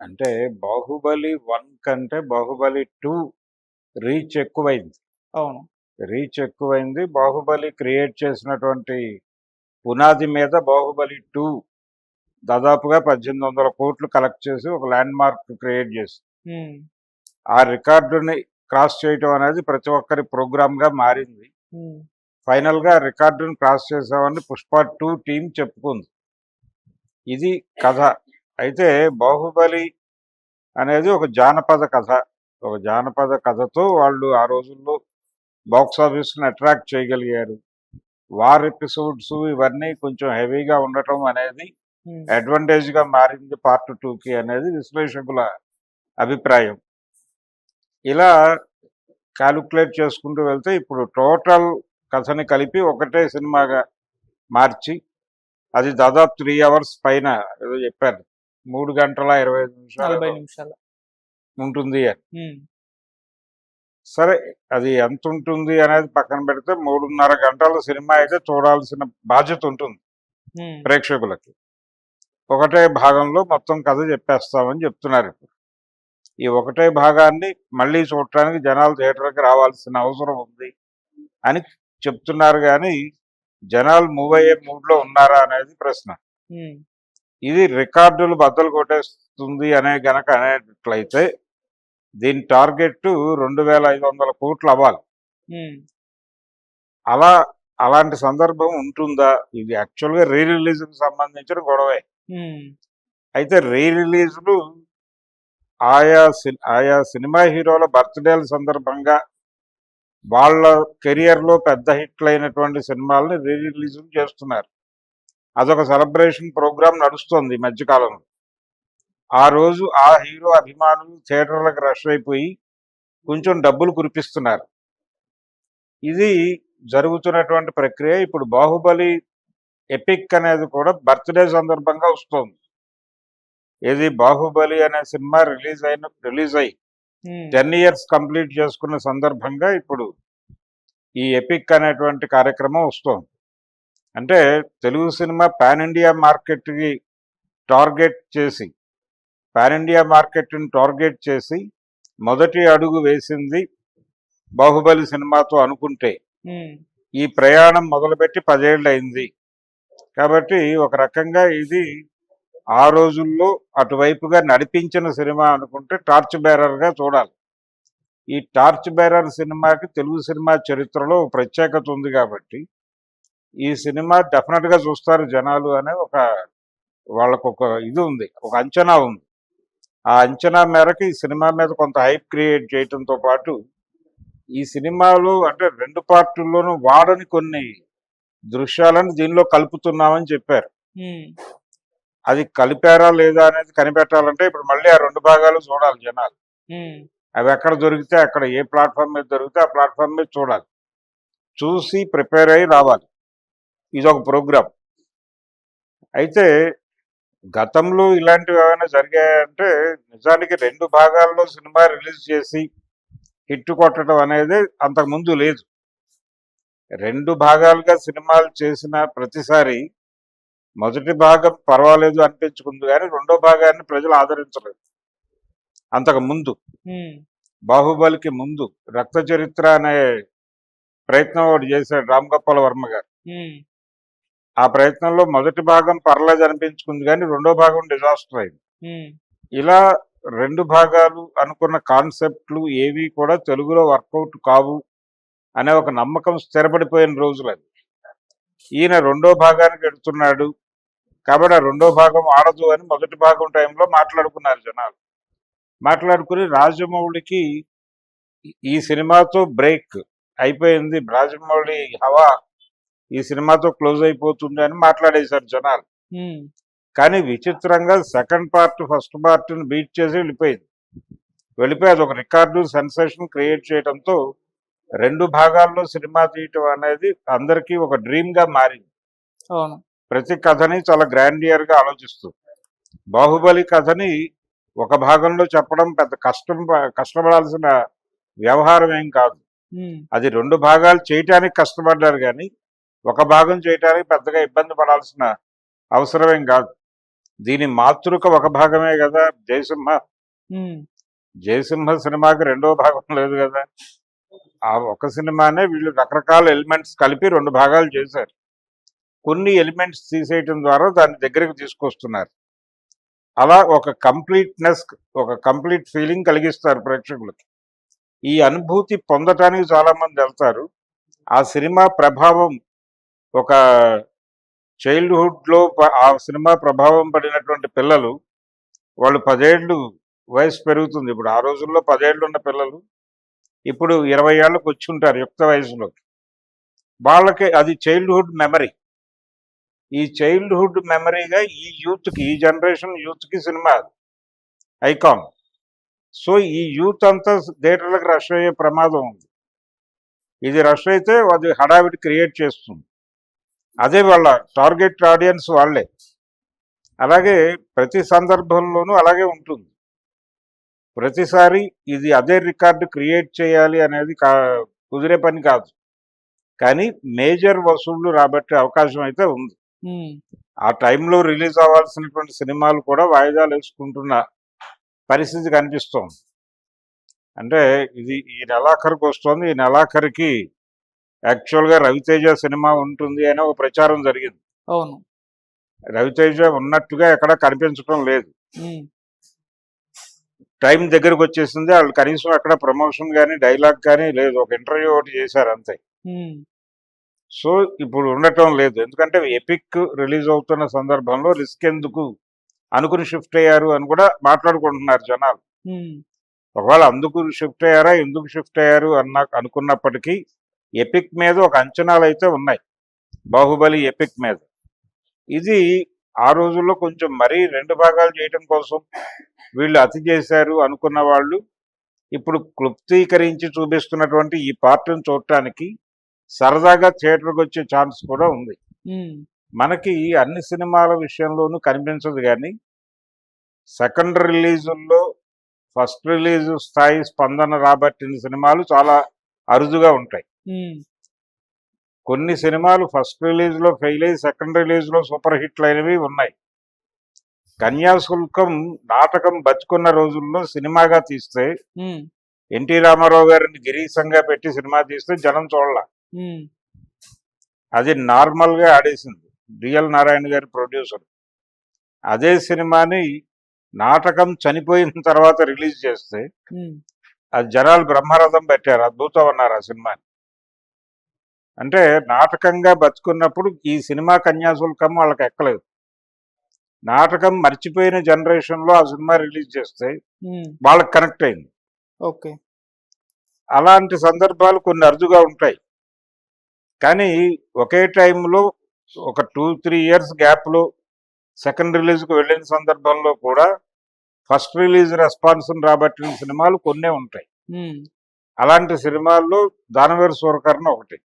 అంటే బాహుబలి వన్ కంటే Baahubali two reach ఎక్కువైంది. అవును. రీచ్ ఎక్కువైంది. బాహుబలి క్రియేట్ చేసినటువంటి పునాది మీద బాహుబలి టూ దాదాపుగా పద్దెనిమిది వందల కోట్లు కలెక్ట్ చేసి ఒక ల్యాండ్ మార్క్ క్రియేట్ చేసి ఆ రికార్డుని క్రాస్ చేయటం అనేది ప్రతి ఒక్కరి ప్రోగ్రామ్గా మారింది. ఉమ్, ఫైనల్గా రికార్డుని క్రాస్ చేసామని పుష్ప టూ టీం చెప్పుకుంది. ఇది కథ. అయితే బాహుబలి అనేది ఒక జానపద కథ. ఒక జానపద కథతో వాళ్ళు ఆ రోజుల్లో బాక్స్ ఆఫీస్ని అట్రాక్ట్ చేయగలిగారు. వార్ ఎపిసోడ్స్ ఇవన్నీ కొంచెం హెవీగా ఉండటం అనేది ఉమ్, అడ్వాంటేజ్గా మారింది పార్ట్ టూకి అనేది విశ్లేషకుల అభిప్రాయం. ఇలా క్యాలిక్యులేట్ చేసుకుంటూ వెళ్తే ఇప్పుడు టోటల్ కథని కలిపి ఒకటే సినిమాగా మార్చి అది దాదాపు త్రీ అవర్స్ పైన ఏదో చెప్పారు. మూడు గంటల ఇరవై ఐదు నలభై నిమిషాలు. నిమిషాలు ఉంటుంది సరే అది ఎంత ఉంటుంది అనేది పక్కన పెడితే మూడున్నర గంటల సినిమా అయితే చూడాల్సిన బాధ్యత ఉంటుంది ప్రేక్షకులకి. ఒకటే భాగంలో మొత్తం కథ చెప్పేస్తామని చెప్తున్నారు ఇప్పుడు. ఈ ఒకటే భాగాన్ని మళ్ళీ చూడటానికి జనాలు థియేటర్కి రావాల్సిన అవసరం ఉంది అని చెప్తున్నారు కానీ జనాలు మూవ్ అయ్యే మూడ్లో ఉన్నారా అనేది ప్రశ్న. ఇది రికార్డులు బద్దలు కొట్టేస్తుంది అనే గనక అనేట్లయితే దీని టార్గెట్ రెండు వేల ఐదు వందల కోట్లు అవ్వాలి. అలా అలాంటి సందర్భం ఉంటుందా? ఇది యాక్చువల్గా రీ రిలీజ్కి సంబంధించిన గొడవే. అయితే రీ రిలీజ్లు ఆయా ఆయా సినిమా హీరోల బర్త్డేల సందర్భంగా వాళ్ళ కెరియర్లో పెద్ద హిట్లు అయినటువంటి సినిమాలని రీ రిలీజ్ చేస్తున్నారు. అదొక సెలబ్రేషన్ ప్రోగ్రామ్ నడుస్తుంది మధ్యకాలంలో. ఆ రోజు ఆ హీరో అభిమానులు థియేటర్లకు రష్ అయిపోయి కొంచెం డబ్బులు కురిపిస్తున్నారు. ఇది జరుగుతున్నటువంటి ప్రక్రియ. ఇప్పుడు బాహుబలి ఎపిక్ అనేది కూడా బర్త్డే సందర్భంగా వస్తుంది. ఇది బాహుబలి అనే సినిమా రిలీజ్ అయిన రిలీజ్ అయ్యి ఉమ్, టెన్ ఇయర్స్ కంప్లీట్ చేసుకున్న సందర్భంగా ఇప్పుడు ఈ ఎపిక్ అనేటువంటి కార్యక్రమం వస్తుంది. అంటే తెలుగు సినిమా పాన్ ఇండియా మార్కెట్కి టార్గెట్ చేసి పాన్ ఇండియా మార్కెట్ని టార్గెట్ చేసి మొదటి అడుగు వేసింది బాహుబలి సినిమాతో అనుకుంటే. ఈ ప్రయాణం మొదలుపెట్టి పదేళ్ళు అయింది కాబట్టి ఒక రకంగా ఇది ఆ రోజుల్లో అటువైపుగా నడిపించిన సినిమా అనుకుంటే టార్చ్ బేరర్గా చూడాలి. ఈ టార్చ్ బేరర్ సినిమాకి తెలుగు సినిమా చరిత్రలో ప్రత్యేకత ఉంది కాబట్టి ఈ సినిమా డెఫినెట్గా చూస్తారు జనాలు అనే ఒక వాళ్ళకు ఒక ఇది ఉంది ఒక అంచనా ఉంది. ఆ అంచనా మేరకు ఈ సినిమా మీద కొంత హైప్ క్రియేట్ చేయడంతో పాటు ఈ సినిమాలో అంటే రెండు పార్టుల్లోనూ వాడని కొన్ని దృశ్యాలను దీనిలో కలుపుతున్నామని చెప్పారు. అది కలిపారా లేదా అనేది కనిపెట్టాలంటే ఇప్పుడు మళ్ళీ ఆ రెండు భాగాలు చూడాలి జనాలు. అవి ఎక్కడ దొరికితే అక్కడ ఏ ప్లాట్ఫామ్ మీద దొరికితే ఆ ప్లాట్ఫామ్ మీద చూడాలి. చూసి ప్రిపేర్ అయ్యి రావాలి. ఇది ఒక ప్రోగ్రామ్. అయితే గతంలో ఇలాంటివి ఏమైనా జరిగాయంటే నిజానికి రెండు భాగాల్లో సినిమా రిలీజ్ చేసి హిట్ కొట్టడం అనేది అంతకుముందు లేదు. రెండు భాగాలుగా సినిమాలు చేసిన ప్రతిసారి మొదటి భాగం పర్వాలేదు అనిపించుకుంది కానీ రెండో భాగాన్ని ప్రజలు ఆదరించలేదు. అంతకు ముందు. బాహుబలికి ముందు రక్త చరిత్ర అనే ప్రయత్నం ఒకటి చేశాడు రామ్ గోపాల్ వర్మ గారు. ఆ ప్రయత్నంలో మొదటి భాగం పర్లేదు అనిపించుకుంది కానీ రెండో భాగం డిజాస్టర్ అయింది. ఇలా రెండు భాగాలు అనుకున్న కాన్సెప్ట్లు ఏవి కూడా తెలుగులో వర్కౌట్ కావు అనే ఒక నమ్మకం స్థిరపడిపోయిన రోజులు అది ఈయన రెండో భాగానికి ఎడుతున్నాడు కాబట్టి ఆ రెండో భాగం ఆడదు అని మొదటి భాగం టైంలో మాట్లాడుకున్నారు జనాలు. మాట్లాడుకుని రాజమౌళికి ఈ సినిమాతో బ్రేక్ అయిపోయింది. రాజమౌళి హవా ఈ సినిమాతో క్లోజ్ అయిపోతుంది అని మాట్లాడేశారు జనాలు. కానీ విచిత్రంగా సెకండ్ పార్ట్ ఫస్ట్ పార్ట్ని బీట్ చేసి వెళ్ళిపోయింది. వెళ్ళిపోయి అది ఒక రికార్డు సెన్సేషన్ క్రియేట్ చేయడంతో రెండు భాగాల్లో సినిమా తీయటం అనేది అందరికీ ఒక డ్రీమ్గా మారింది. అవును. ప్రతి కథని చాలా గ్రాండియర్గా ఆలోచిస్తుంది బాహుబలి కథని ఒక భాగంలో చెప్పడం పెద్ద కష్టం కష్టపడాల్సిన వ్యవహారం ఏం కాదు. అది రెండు భాగాలు చేయటానికి కష్టపడ్డారు కానీ ఒక భాగం చేయటానికి పెద్దగా ఇబ్బంది పడాల్సిన అవసరం ఏం కాదు. దీని మాతృక ఒక భాగమే కదా. జయసింహ జయసింహ సినిమాకి రెండో భాగం లేదు కదా. ఆ ఒక సినిమానే వీళ్ళు రకరకాల ఎలిమెంట్స్ కలిపి రెండు భాగాలు చేశారు. కొన్ని ఎలిమెంట్స్ తీసేయటం ద్వారా దాన్ని దగ్గరికి తీసుకొస్తున్నారు. అలా ఒక కంప్లీట్నెస్ ఒక కంప్లీట్ ఫీలింగ్ కలిగిస్తారు ప్రేక్షకులకి. ఈ అనుభూతి పొందటానికి చాలా మంది వెళ్తారు. ఆ సినిమా ప్రభావం ఒక చైల్డ్హుడ్లో ఆ సినిమా ప్రభావం పడినటువంటి పిల్లలు వాళ్ళు పదేళ్ళు వయసు పెరుగుతుంది. ఇప్పుడు ఆ రోజుల్లో పదేళ్ళు ఉన్న పిల్లలు ఇప్పుడు ఇరవై ఏళ్ళకు వచ్చి ఉంటారు యుక్త వయసులోకి. వాళ్ళకి అది చైల్డ్హుడ్ మెమరీ. ఈ చైల్డ్హుడ్ మెమరీగా ఈ యూత్కి ఈ జనరేషన్ యూత్కి సినిమా అది. ఐకాన్. సో ఈ యూత్ అంతా థియేటర్లకు రష్ అయ్యే ప్రమాదం ఉంది. ఇది రష్ అయితే అది హడావిడి క్రియేట్ చేస్తుంది. అదే వాళ్ళ టార్గెట్ ఆడియన్స్ వాళ్ళే. అలాగే ప్రతి సందర్భంలోనూ అలాగే ఉంటుంది. ప్రతిసారి ఇది అదే రికార్డు క్రియేట్ చేయాలి అనేది కా కుదిరే పని కాదు. కానీ మేజర్ వసూళ్ళు రాబట్టే అవకాశం అయితే ఉంది. ఆ టైంలో రిలీజ్ అవ్వాల్సినటువంటి సినిమాలు కూడా వాయిదాలు వేసుకుంటున్న పరిస్థితి కనిపిస్తోంది. అంటే ఇది ఈ నెలాఖరికి వస్తుంది. ఈ నెలాఖరికి యాక్చువల్గా రవితేజ సినిమా ఉంటుంది అని ఒక ప్రచారం జరిగింది. అవును. రవితేజ ఉన్నట్టుగా ఎక్కడ కనిపించడం లేదు. టైం దగ్గరకు వచ్చేసింది. వాళ్ళు కనీసం అక్కడ ప్రమోషన్ కానీ డైలాగ్ కానీ లేదు. ఒక ఇంటర్వ్యూ ఒకటి చేశారు అంతే. సో ఇప్పుడు ఉండటం లేదు. ఎందుకంటే ఎపిక్ రిలీజ్ అవుతున్న సందర్భంలో రిస్క్ ఎందుకు? అనుకుని షిఫ్ట్ అయ్యారు అని కూడా మాట్లాడుకుంటున్నారు జనాలు. ఒకవేళ అందుకు షిఫ్ట్ అయ్యారా? ఎందుకు షిఫ్ట్ అయ్యారు? అన్న అనుకున్నప్పటికీ ఎపిక్ మీద ఒక అంచనాలు అయితే ఉన్నాయి. బాహుబలి ఎపిక్ మీద. ఇది ఆ రోజుల్లో కొంచెం మరీ రెండు భాగాలు చేయడం కోసం వీళ్ళు అతి చేశారు అనుకున్న వాళ్ళు. ఇప్పుడు క్లుప్తీకరించి చూపిస్తున్నటువంటి ఈ పార్ట్ని చూడటానికి సరదాగా థియేటర్కి వచ్చే ఛాన్స్ కూడా ఉంది. మనకి అన్ని సినిమాల విషయంలోనూ కనిపించదు కానీ సెకండ్ రిలీజుల్లో ఫస్ట్ రిలీజ్ స్థాయి స్పందన రాబట్టిన సినిమాలు చాలా అరుదుగా ఉంటాయి. కొన్ని సినిమాలు ఫస్ట్ రిలీజ్లో ఫెయిల్ అయ్యి సెకండ్ రిలీజ్లో సూపర్ హిట్లు అయినవి ఉన్నాయి కన్యాశుల్కం నాటకం బతుకున్న రోజుల్లో సినిమాగా తీస్తే ఎన్టీ రామారావు గారిని గిరీశంగా పెట్టి సినిమా తీస్తే జనం చూడాల. అది నార్మల్గా ఆడేసింది డిఎల్ నారాయణ గారి ప్రొడ్యూసర్. అదే సినిమాని నాటకం చనిపోయిన తర్వాత రిలీజ్ చేస్తే అది జనాలు బ్రహ్మరథం పెట్టారు అద్భుతం అన్నారు ఆ సినిమాని. అంటే నాటకంగా బతుకున్నప్పుడు ఈ సినిమా కన్యాశుల్కం వాళ్ళకి ఎక్కలేదు నాటకం మర్చిపోయిన జనరేషన్లో ఆ సినిమా రిలీజ్ చేస్తే వాళ్ళకి కనెక్ట్ అయింది. ఓకే. అలాంటి సందర్భాలు కొన్ని అరుదుగా ఉంటాయి. కానీ ఒకే టైంలో ఒక టూ త్రీ ఇయర్స్ గ్యాప్లో సెకండ్ రిలీజ్కి వెళ్ళిన సందర్భంలో కూడా ఫస్ట్ రిలీజ్ రెస్పాన్స్ రాబట్టిన సినిమాలు కొన్నే ఉంటాయి. అలాంటి సినిమాల్లో దానవేరు సూరకర్ణ ఒకటి.